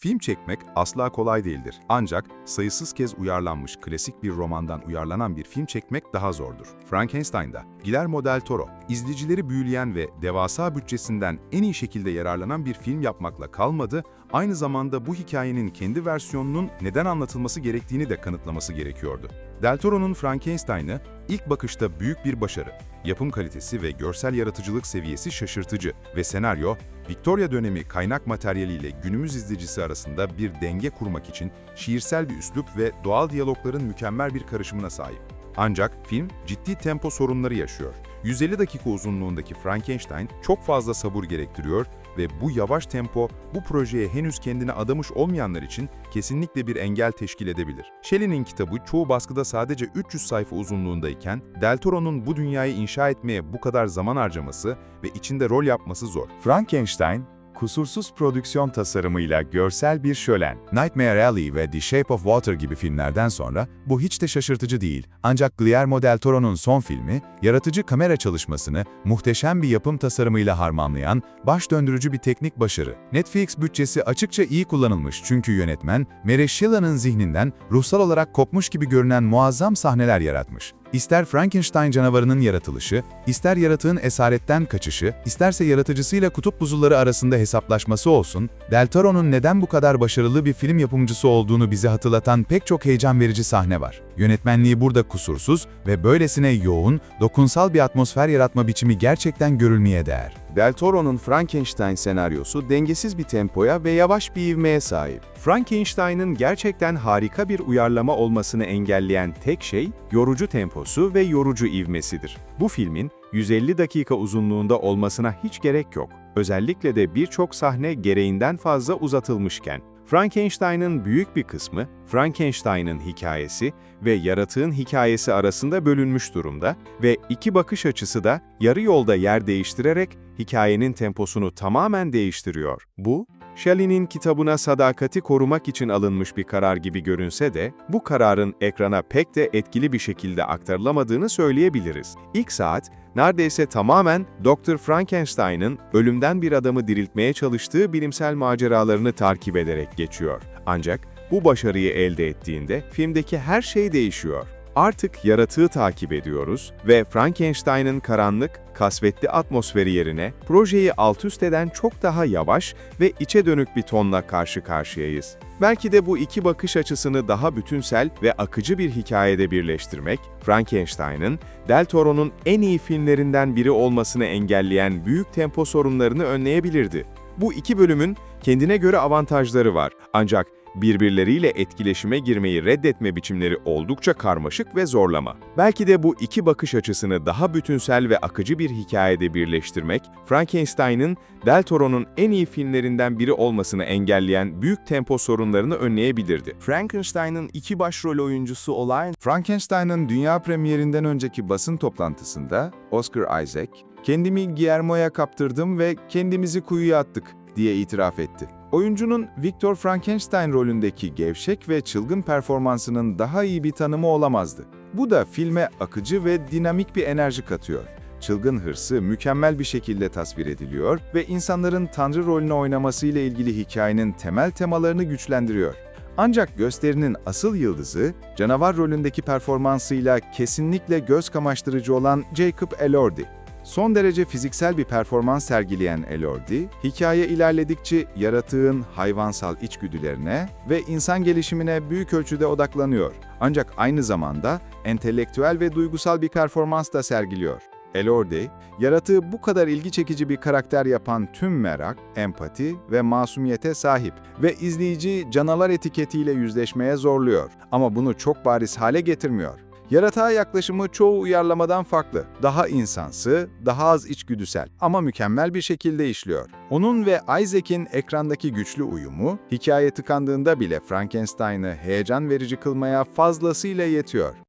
Film çekmek asla kolay değildir. Ancak sayısız kez uyarlanmış klasik bir romandan uyarlanan bir film çekmek daha zordur. Frankenstein'da Guillermo del Toro, izleyicileri büyüleyen ve devasa bütçesinden en iyi şekilde yararlanan bir film yapmakla kalmadı, aynı zamanda bu hikayenin kendi versiyonunun neden anlatılması gerektiğini de kanıtlaması gerekiyordu. Del Toro'nun Frankenstein'ı ilk bakışta büyük bir başarı. Yapım kalitesi ve görsel yaratıcılık seviyesi şaşırtıcı ve senaryo, Victoria dönemi kaynak materyaliyle günümüz izleyicisi arasında bir denge kurmak için şiirsel bir üslup ve doğal diyalogların mükemmel bir karışımına sahip. Ancak film ciddi tempo sorunları yaşıyor. 150 dakika uzunluğundaki Frankenstein çok fazla sabır gerektiriyor ve bu yavaş tempo bu projeye henüz kendini adamış olmayanlar için kesinlikle bir engel teşkil edebilir. Shelley'nin kitabı çoğu baskıda sadece 300 sayfa uzunluğundayken Del Toro'nun bu dünyayı inşa etmeye bu kadar zaman harcaması ve içinde rol yapması zor. Frankenstein, kusursuz prodüksiyon tasarımıyla görsel bir şölen. Nightmare Alley ve The Shape of Water gibi filmlerden sonra bu hiç de şaşırtıcı değil. Ancak Guillermo del Toro'nun son filmi, yaratıcı kamera çalışmasını muhteşem bir yapım tasarımıyla harmanlayan, baş döndürücü bir teknik başarı. Netflix bütçesi açıkça iyi kullanılmış çünkü yönetmen, Mary Shelley'nin zihninden ruhsal olarak kopmuş gibi görünen muazzam sahneler yaratmış. İster Frankenstein canavarının yaratılışı, ister yaratığın esaretten kaçışı, isterse yaratıcısıyla kutup buzulları arasında hesaplaşması olsun, Del Toro'nun neden bu kadar başarılı bir film yapımcısı olduğunu bize hatırlatan pek çok heyecan verici sahne var. Yönetmenliği burada kusursuz ve böylesine yoğun, dokunsal bir atmosfer yaratma biçimi gerçekten görülmeye değer. Del Toro'nun Frankenstein senaryosu dengesiz bir tempoya ve yavaş bir ivmeye sahip. Frankenstein'ın gerçekten harika bir uyarlama olmasını engelleyen tek şey, yorucu temposu ve yorucu ivmesidir. Bu filmin 150 dakika uzunluğunda olmasına hiç gerek yok. Özellikle de birçok sahne gereğinden fazla uzatılmışken. Frankenstein'ın büyük bir kısmı, Frankenstein'ın hikayesi ve yaratığın hikayesi arasında bölünmüş durumda ve iki bakış açısı da yarı yolda yer değiştirerek hikayenin temposunu tamamen değiştiriyor. Bu, Shelley'nin kitabına sadakati korumak için alınmış bir karar gibi görünse de, bu kararın ekrana pek de etkili bir şekilde aktarılamadığını söyleyebiliriz. İlk saat, neredeyse tamamen Dr. Frankenstein'ın ölümden bir adamı diriltmeye çalıştığı bilimsel maceralarını takip ederek geçiyor. Ancak bu başarıyı elde ettiğinde filmdeki her şey değişiyor. Artık yaratığı takip ediyoruz ve Frankenstein'ın karanlık, kasvetli atmosferi yerine projeyi altüst eden çok daha yavaş ve içe dönük bir tonla karşı karşıyayız. Belki de bu iki bakış açısını daha bütünsel ve akıcı bir hikayede birleştirmek, Frankenstein'ın Del Toro'nun en iyi filmlerinden biri olmasını engelleyen büyük tempo sorunlarını önleyebilirdi. Bu iki bölümün kendine göre avantajları var ancak birbirleriyle etkileşime girmeyi reddetme biçimleri oldukça karmaşık ve zorlama. Belki de bu iki bakış açısını daha bütünsel ve akıcı bir hikayede birleştirmek, Frankenstein'ın Del Toro'nun en iyi filmlerinden biri olmasını engelleyen büyük tempo sorunlarını önleyebilirdi. Frankenstein'ın iki başrol oyuncusu olan Frankenstein'ın dünya premierinden önceki basın toplantısında Oscar Isaac, "Kendimi Guillermo'ya kaptırdım ve kendimizi kuyuya attık." diye itiraf etti. Oyuncunun Victor Frankenstein rolündeki gevşek ve çılgın performansının daha iyi bir tanımı olamazdı. Bu da filme akıcı ve dinamik bir enerji katıyor. Çılgın hırsı mükemmel bir şekilde tasvir ediliyor ve insanların tanrı rolünü oynamasıyla ilgili hikayenin temel temalarını güçlendiriyor. Ancak gösterinin asıl yıldızı, canavar rolündeki performansıyla kesinlikle göz kamaştırıcı olan Jacob Elordi. Son derece fiziksel bir performans sergileyen Elordi, hikaye ilerledikçe yaratığın hayvansal içgüdülerine ve insan gelişimine büyük ölçüde odaklanıyor. Ancak aynı zamanda entelektüel ve duygusal bir performans da sergiliyor. Elordi, yaratığı bu kadar ilgi çekici bir karakter yapan tüm merak, empati ve masumiyete sahip ve izleyici canavar etiketiyle yüzleşmeye zorluyor. Ama bunu çok bariz hale getirmiyor. Yaratığa yaklaşımı çoğu uyarlamadan farklı. Daha insansı, daha az içgüdüsel ama mükemmel bir şekilde işliyor. Onun ve Isaac'in ekrandaki güçlü uyumu, hikaye tıkandığında bile Frankenstein'ı heyecan verici kılmaya fazlasıyla yetiyor.